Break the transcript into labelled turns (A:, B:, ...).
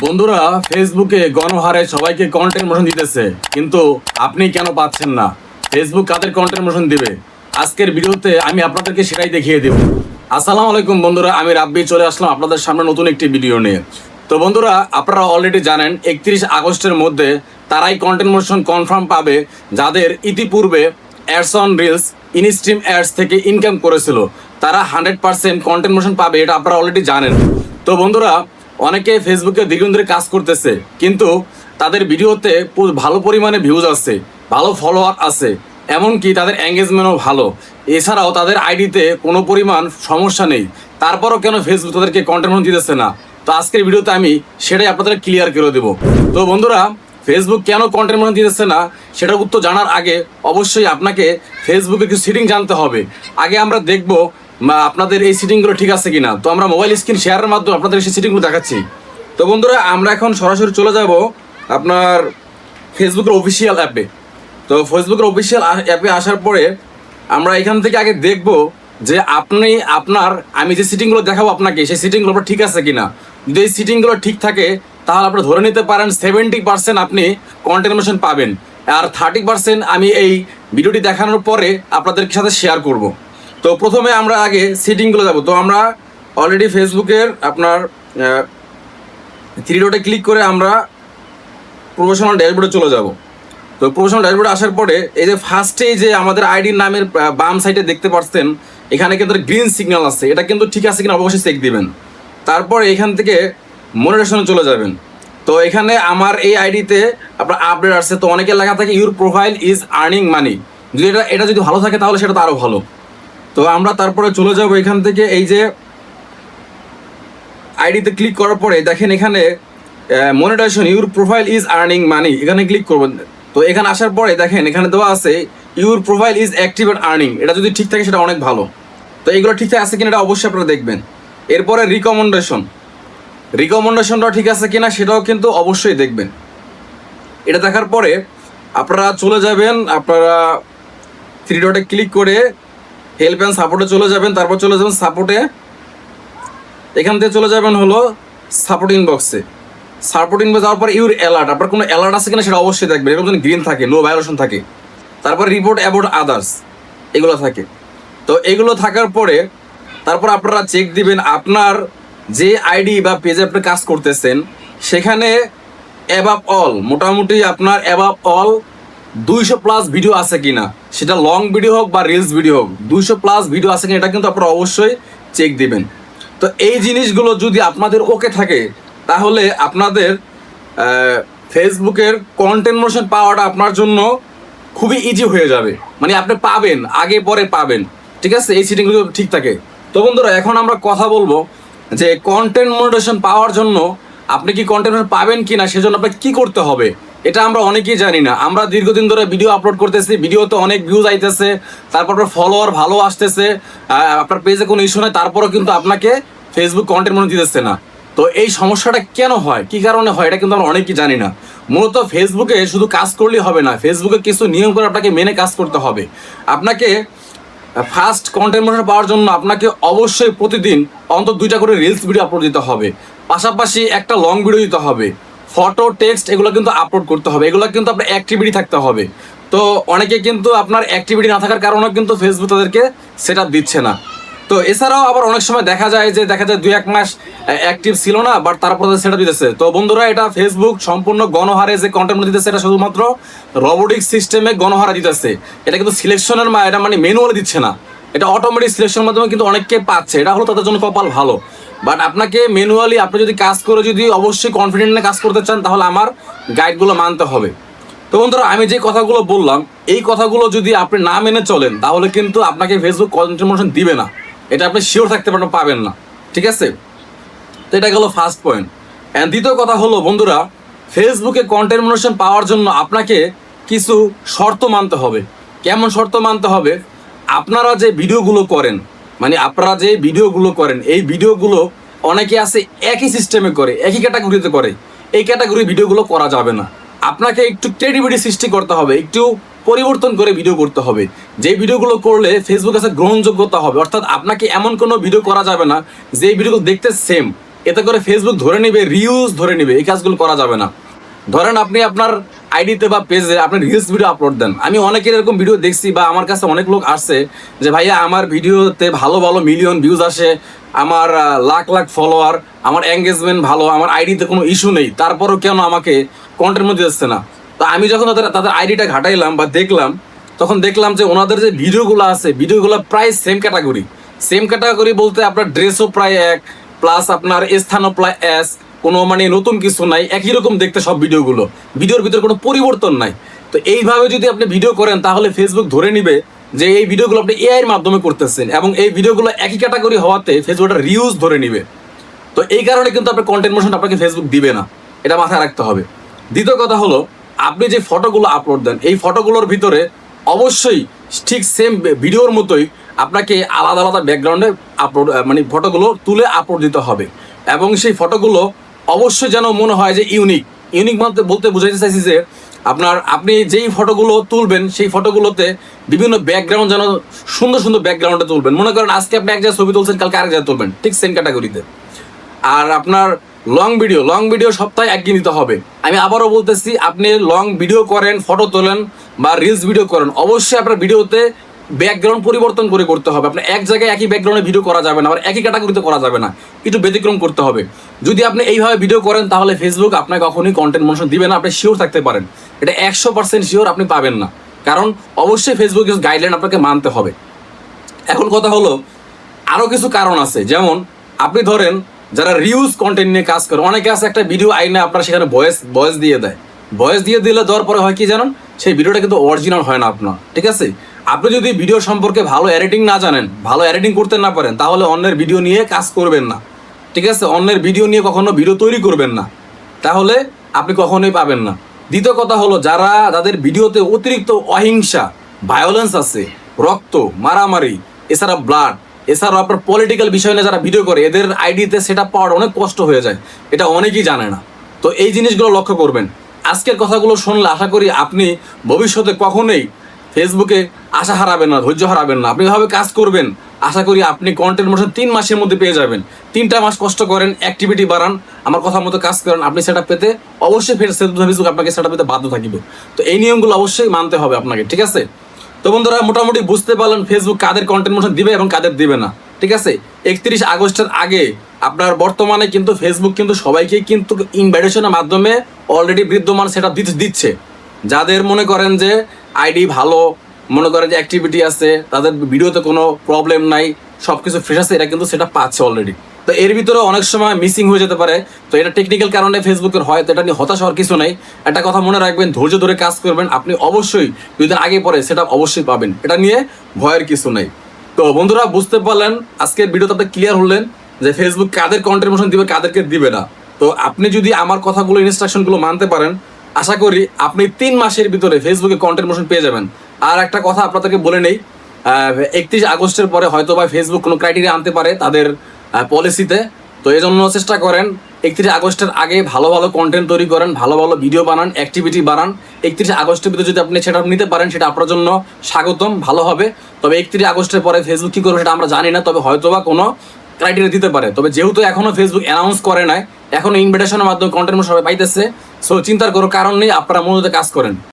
A: বন্ধুরা ফেসবুকে গণহারে সবাইকে কন্টেন্ট মোশন দিতেছে, কিন্তু আপনি কেন পাচ্ছেন না? ফেসবুক কাদের কন্টেন্ট মোশন দিবে? আজকের ভিডিওতে আমি আপনাদেরকে সেটাই দেখিয়ে দেব। আসসালামু আলাইকুম বন্ধুরা, আমি রাব্বি, চলে আসলাম আপনাদের সামনে নতুন একটি ভিডিও নিয়ে। তো বন্ধুরা, আপনারা অলরেডি জানেন, একত্রিশ আগস্টের মধ্যে তারাই কন্টেন্ট মোশন কনফার্ম পাবে যাদের ইতিপূর্বে ads on reels instream ads থেকে ইনকাম করেছিল। তারা হান্ড্রেড পার্সেন্ট কন্টেন্ট মোশন পাবে, এটা আপনারা অলরেডি জানেন। তো বন্ধুরা অনেকে ফেসবুকে দীর্ঘদিন ধরে কাজ করতেছে, কিন্তু তাদের ভিডিওতে ভালো পরিমাণে ভিউজ আছে ভালো ফলোয়ার আছে, এমনকি তাদের এঙ্গেজমেন্টও ভালো। এছাড়াও তাদের আইডিতে কোনো পরিমাণ সমস্যা নেই। তারপরও কেন ফেসবুক তাদেরকে কন্টেন্ট দিতেছে না? তো আজকের ভিডিওতে আমি সেটাই আপনাদের ক্লিয়ার করে দেবো। তো বন্ধুরা ফেসবুক কেন কন্টেন্ট দিতেছে না? সেটার উত্তর জানার আগে অবশ্যই আপনাকে ফেসবুকে কিছু সিটিং জানতে হবে। আগে আমরা দেখব আপনাদের এই সিটিংগুলো ঠিক আছে কিনা? তো আমরা মোবাইল স্ক্রিন শেয়ারের মাধ্যমে আপনাদের সেই সিটিংগুলো দেখাচ্ছি। তো বন্ধুরা, আমরা এখন সরাসরি চলে যাব আপনার ফেসবুকের অফিসিয়াল অ্যাপে তো ফেসবুকের অফিসিয়াল অ্যাপে আসার পরে আমরা এখান থেকে আগে দেখব যে আপনি, আপনার, আমি যে সিটিংগুলো দেখাবো আপনাকে, সেই সিটিংগুলো ঠিক আছে কিনা? যদি এই সিটিংগুলো ঠিক থাকে, তাহলে আপনি ধরে নিতে পারেন সেভেন্টি পার্সেন্ট আপনি কন্টেনমেশন পাবেন। আর থার্টি পার্সেন্ট আমি এই ভিডিওটি দেখানোর পরে আপনাদের সাথে শেয়ার করব। তো প্রথমে আমরা আগে সিটিংগুলো যাব। তো আমরা অলরেডি ফেসবুকের আপনার থ্রি ডটে ক্লিক করে আমরা প্রফেশনাল ড্যাশবোর্ডে চলে যাব। তো প্রফেশনাল ড্যাশবোর্ডে আসার পরে এই যে ফার্স্টেই যে আমাদের আইডির নামের বাম সাইডে দেখতে পাচ্ছেন এখানে কিন্তু গ্রিন সিগন্যাল আছে এটা কিন্তু ঠিক আছে কিনা অবশ্যই চেক দিবেন। তারপরে এখান থেকে মনিটেশনে চলে যাবেন। তো এখানে আমার এই আইডিতে আপনার আপডেট আসছে। তো অনেকের লেখা থাকে your profile is earning money যদি এটা এটা যদি ভালো থাকে, তাহলে সেটা তো আরও ভালো। তো আমরা তারপরে চলে যাব এখান থেকে। এই যে আইডিতে ক্লিক করার পরে দেখেন এখানে monetization your profile is earning money এখানে ক্লিক করবেন। তো এখানে আসার পরে দেখেন, এখানে দেওয়া আছে your profile is active and earning এটা যদি ঠিক থাকে, সেটা অনেক ভালো। তো এগুলো ঠিকঠাক আছে কিনা, এটা অবশ্যই আপনারা দেখবেন। এরপরে রিকমেন্ডেশন রিকমেন্ডেশনটা ঠিক আছে কিনা, সেটাও কিন্তু অবশ্যই দেখবেন। এটা দেখার পরে আপনারা চলে যাবেন, আপনারা থ্রি ডটে ক্লিক করে হেল্প অ্যান্ড সাপোর্টে চলে যাবেন, তারপর চলে যাবেন সাপোর্টে এখান থেকে চলে যাবেন হলো সাপোর্ট ইনবক্সে সাপোর্ট ইনবক্স যাওয়ার পর ইউর অ্যালার্ট আপনার কোনো অ্যালার্ট আছে কিনা সেটা অবশ্যই দেখবেন, এরকম যেন গ্রিন থাকে নো ভায়োলেশন থাকে। তারপর রিপোর্ট অ্যাবাউট আদার্স এগুলো থাকে। তো এগুলো থাকার পরে তারপর আপনারা চেক দিবেন আপনার যে আইডি বা পেজে আপনি কাজ করতেছেন, সেখানে অ্যাবাব অল মোটামুটি আপনার অ্যাবাব অল দুইশো প্লাস ভিডিও আছে কিনা? সেটা লং ভিডিও হোক বা রিলস ভিডিও হোক, দুইশো প্লাস ভিডিও আছে কিনা, এটা কিন্তু আপনারা অবশ্যই চেক দিবেন। তো এই জিনিসগুলো যদি আপনাদের ওকে থাকে, তাহলে আপনাদের ফেসবুকের কন্টেন্ট মোশন পাওয়াটা আপনার জন্য খুবই ইজি হয়ে যাবে। মানে আপনি পাবেন, আগে পরে পাবেন। ঠিক আছে? এই সিটিংগুলো ঠিক থাকে। তো বন্ধুরা, এখন আমরা কথা বলব যে কন্টেন্ট মনিটেশন পাওয়ার জন্য আপনি কি কন্টেন্ট পাবেন কি না সেজন্য আপনাকে কি করতে হবে? এটা আমরা অনেকেই জানি না। আমরা দীর্ঘদিন ধরে ভিডিও আপলোড করতেছি ভিডিওতে অনেক ভিউজ আইতেছে, তারপর আপনার ফলোয়ার ভালো আসতেছে আপনার পেজে কোনো ইস্যু নেই, তারপরও কিন্তু আপনাকে ফেসবুক কন্টেন্ট মনে দিতেছে না। তো এই সমস্যাটা কেন হয়? কি কারণে হয়? এটা কিন্তু আমরা অনেকেই জানি না। মূলত ফেসবুকে শুধু কাজ করলেই হবে না ফেসবুকে কিছু নিয়ম করে আপনাকে মেনে কাজ করতে হবে। আপনাকে ফার্স্ট কন্টেন্ট মনিটর পাওয়ার জন্য আপনাকে অবশ্যই প্রতিদিন অন্তত দুইটা করে রিলস ভিডিও আপলোড দিতে হবে। পাশাপাশি একটা লং ভিডিও দিতে হবে। ফটো টেক্সট এগুলো কিন্তু আপলোড করতে হবে। এগুলো কিন্তু আপনার অ্যাক্টিভিটি থাকতে হবে। তো অনেকে কিন্তু আপনার অ্যাক্টিভিটি না থাকার কারণেও কিন্তু ফেসবুক তাদেরকে সেট দিচ্ছে না। তো এছাড়াও আবার অনেক সময় দেখা যায় যে, দেখা যায় দুই এক মাস অ্যাক্টিভ ছিল না বাট তারপর সেটা দিতেছে। তো বন্ধুরা, এটা ফেসবুক সম্পূর্ণ গণহারে যে কন্টেন্ট দিতেছে, এটা শুধুমাত্র রোবোটিক সিস্টেমে গণহারা দিতেছে। এটা কিন্তু সিলেকশনের এটা মানে ম্যানুয়ালি দিচ্ছে না। এটা অটোমেটিক সিলেকশনের মাধ্যমে কিন্তু অনেককে পাচ্ছে। এটা হলো তাদের জন্য কপাল ভালো। বাট আপনাকে ম্যানুয়ালি আপনি যদি কাজ করে যদি অবশ্যই কনফিডেন্ট কাজ করতে চান, তাহলে আমার গাইডগুলো মানতে হবে। তো বন্ধুরা, আমি যে কথাগুলো বললাম, এই কথাগুলো যদি আপনি না মেনে চলেন, তাহলে কিন্তু আপনাকে ফেসবুক কন্ট্রিবিউশন দিবে না। এটা আপনি শিওর থাকতে পারেন পাবেন না। ঠিক আছে? তো এটা গেল ফার্স্ট পয়েন্ট অ্যান্ড দ্বিতীয় কথা হলো, বন্ধুরা ফেসবুকে কন্টেন্ট পাওয়ার জন্য আপনাকে কিছু শর্ত মানতে হবে। কেমন শর্ত মানতে হবে? আপনারা যে ভিডিওগুলো করেন মানে আপনারা যে ভিডিওগুলো করেন, এই ভিডিওগুলো অনেকে আছে একই সিস্টেমে করে, একই ক্যাটাগরিতে করে। এই ক্যাটাগরি ভিডিওগুলো করা যাবে না। আপনাকে একটু ক্রিয়েটিভিটি সৃষ্টি করতে হবে, একটু পরিবর্তন করে ভিডিও করতে হবে। যে ভিডিওগুলো করলে ফেসবুক কাছে গ্রহণযোগ্যতা হবে। অর্থাৎ আপনাকে এমন কোনো ভিডিও করা যাবে না, যে ভিডিওগুলো দেখতে সেম এতে করে ফেসবুক ধরে নেবে রিউজ ধরে নেবে, এই কাজগুলো করা যাবে না। ধরেন আপনি আপনার আইডিতে বা পেজে আপনি রিলস ভিডিও আপলোড দেন। আমি অনেকের এরকম ভিডিও দেখছি বা আমার কাছে অনেক লোক আসছে যে, ভাইয়া, আমার ভিডিওতে ভালো ভালো মিলিয়ন ভিউজ আসে, আমার লাখ লাখ ফলোয়ার আমার এঙ্গেজমেন্ট ভালো, আমার আইডিতে কোনো ইস্যু নেই, তারপরও কেন আমাকে কন্টেন্ট মধ্যে আসছে না? তো আমি যখন তাদের তাদের আইডিটা ঘাটাইলাম বা দেখলাম, তখন দেখলাম যে, ওনাদের যে ভিডিওগুলো আছে ভিডিওগুলো প্রায় সেম ক্যাটাগরি সেম ক্যাটাগরি বলতে আপনার ড্রেসও প্রায় এক প্লাস আপনার স্থানও প্রায় এস কোনো মানে নতুন কিছু নাই, একই রকম দেখতে সব ভিডিওগুলো। ভিডিওর ভিতরে কোনো পরিবর্তন নাই। তো এইভাবে যদি আপনি ভিডিও করেন, তাহলে ফেসবুক ধরে নিবে যে এই ভিডিওগুলো আপনি এআইয়ের মাধ্যমে করতেছেন এবং এই ভিডিওগুলো একই ক্যাটাগরি হওয়াতে ফেসবুক একটা রিউজ ধরে নিবে। তো এই কারণে কিন্তু আপনার কন্টেন্ট মোশন আপনাকে ফেসবুক দিবে না। এটা মাথায় রাখতে হবে। দ্বিতীয় কথা হলো, আপনি যে ফটোগুলো আপলোড দেন, এই ফটোগুলোর ভিতরে অবশ্যই ঠিক সেম ভিডিওর মতোই আপনাকে আলাদা আলাদা ব্যাকগ্রাউন্ডে আপলোড মানে ফটোগুলো তুলে আপলোড দিতে হবে। এবং সেই ফটোগুলো অবশ্যই যেন মনে হয় যে ইউনিক ইউনিক বলতে বলতে বুঝাইতে চাইছি যে আপনার, আপনি যেই ফটোগুলো তুলবেন, সেই ফটোগুলোতে বিভিন্ন ব্যাকগ্রাউন্ড যেন সুন্দর সুন্দর ব্যাকগ্রাউন্ডে তুলবেন। মনে করেন আজকে আপনি এক জায়গায় ছবি তুলছেন, কালকে আরেক জায়গায় তুলবেন, ঠিক সেম ক্যাটাগরিতে আর আপনার লং ভিডিও লং ভিডিও সপ্তাহে একদিন দিতে হবে। আমি আবারও বলতেছি, আপনি লং ভিডিও করেন ফটো তোলেন বা রিলস ভিডিও করেন, অবশ্যই আপনার ভিডিওতে ব্যাকগ্রাউন্ড পরিবর্তন করে করতে হবে। আপনার এক জায়গায় একই ব্যাকগ্রাউন্ডে ভিডিও করা যাবে না, আবার একই ক্যাটাগরিতে করা যাবে না। একটু ব্যতিক্রম করতে হবে। যদি আপনি এইভাবে ভিডিও করেন, তাহলে ফেসবুক আপনাকে কখনোই কন্টেন্ট মোশন দিবে না, আপনি শিওর থাকতে পারেন। এটা একশো পার্সেন্ট শিওর আপনি পাবেন না। কারণ অবশ্যই ফেসবুক গাইডলাইন আপনাকে মানতে হবে। এখন কথা হলো আরও কিছু কারণ আছে। যেমন, আপনি ধরেন, যারা রিউজ কন্টেন্ট নিয়ে কাজ করে, অনেকে আছে একটা ভিডিও আইনে আপনার সেখানে ভয়েস ভয়েস দিয়ে দেয়। ভয়েস দিয়ে দিলে দেওয়ার পরে হয় কি জানেন? সেই ভিডিওটা কিন্তু অরিজিনাল হয় না আপনার, ঠিক আছে? আপনি যদি ভিডিও সম্পর্কে ভালো এডিটিং না জানেন, ভালো এডিটিং করতে না পারেন, তাহলে অন্যের ভিডিও নিয়ে কাজ করবেন না। ঠিক আছে? অন্যের ভিডিও নিয়ে কখনো ভিডিও তৈরি করবেন না। তাহলে আপনি কখনোই পাবেন না। দ্বিতীয় কথা হলো, যারা যাদের ভিডিওতে অতিরিক্ত অহিংসা ভায়োলেন্স আছে, রক্ত, মারামারি, এছাড়া ব্লাড এছাড়াও আপনার পলিটিক্যাল বিষয় নিয়ে যারা ভিডিও করে, এদের আইডিতে সেটা পাওয়ার অনেক কষ্ট হয়ে যায়। এটা অনেকেই জানে না। তো এই জিনিসগুলো লক্ষ্য করবেন। আজকের কথাগুলো শুনলে আশা করি আপনি ভবিষ্যতে কখনোই ফেসবুকে আশা হারাবেন না, ধৈর্য হারাবেন না। আপনি এভাবে কাজ করবেন, আশা করি আপনি কন্টেন্ট মোশন তিন মাসের মধ্যে পেয়ে যাবেন। তিনটা মাস কষ্ট করেন অ্যাক্টিভিটি বাড়ান, আমার কথা মতো কাজ করেন, আপনি সেটা পেতে অবশ্যই ফের ফেসবুক আপনাকে সেটা পেতে বাধ্য থাকিবে। তো এই নিয়মগুলো অবশ্যই মানতে হবে আপনাকে, ঠিক আছে? তো বন্ধুরা, মোটামুটি বুঝতে পারলেন ফেসবুক কাদের কন্টেন্ট মোশন দিবে এবং কাদের দিবে না, ঠিক আছে? একত্রিশ আগস্টের আগে আপনার বর্তমানে কিন্তু ফেসবুক কিন্তু সবাইকে কিন্তু ইনভাইটেশনের মাধ্যমে অলরেডি বিদ্যমান সেটা দিচ্ছে। যাদের মনে করেন যে আইডি ভালো, মনে করেন যে অ্যাক্টিভিটি আছে, তাদের ভিডিওতে কোনো প্রবলেম নাই সব কিছু ফ্রেশ আছে এটা কিন্তু সেটা পাচ্ছে অলরেডি তো এর ভিতরে অনেক সময় মিসিং হয়ে যেতে পারে। তো এটা টেকনিক্যাল কারণে ফেসবুকের হয়, তো এটা নিয়ে হতাশ হওয়ার কিছু নেই। একটা কথা মনে রাখবেন, ধৈর্য ধরে কাজ করবেন, আপনি অবশ্যই দুদিন আগে পরে সেটা অবশ্যই পাবেন। এটা নিয়ে ভয়ের কিছু নেই। তো বন্ধুরা, বুঝতে পারলেন, আজকের ভিডিওতে আপনি ক্লিয়ার হলেন যে ফেসবুক কাদের কন্ট্রিবিউশন দিবে, কাদেরকে দিবে না। তো আপনি যদি আমার কথাগুলো ইনস্ট্রাকশনগুলো মানতে পারেন আশা করি আপনি তিন মাসের ভিতরে ফেসবুকে কন্টেন্ট মোশন পেয়ে যাবেন। আর একটা কথা আপনাদেরকে বলে নেই একত্রিশ আগস্টের পরে হয়তো বা ফেসবুক কোনো ক্রাইটেরিয়া আনতে পারে তাদের পলিসিতে তো এই জন্য চেষ্টা করেন, একত্রিশ আগস্টের আগে ভালো ভালো কন্টেন্ট তৈরি করেন, ভালো ভালো ভিডিও বানান অ্যাক্টিভিটি বানান একত্রিশ আগস্টের ভিতরে যদি আপনি সেটা নিতে পারেন, সেটা আপনার জন্য স্বাগতম, ভালো হবে। তবে একত্রিশ আগস্টের পরে ফেসবুক কী করবে সেটা আমরা জানি না, তবে হয়তো বা কোনো ক্রাইটেরিয়া দিতে পারে। তবে যেহেতু এখনও ফেসবুক অ্যানাউন্স করে নাই এখনও ইনভিটেশনের মাধ্যমে কন্টেন্ট সবাই পাইতেছে সো চিন্তার কোনো কারণ নেই আপনারা মনোযোগে কাজ করেন।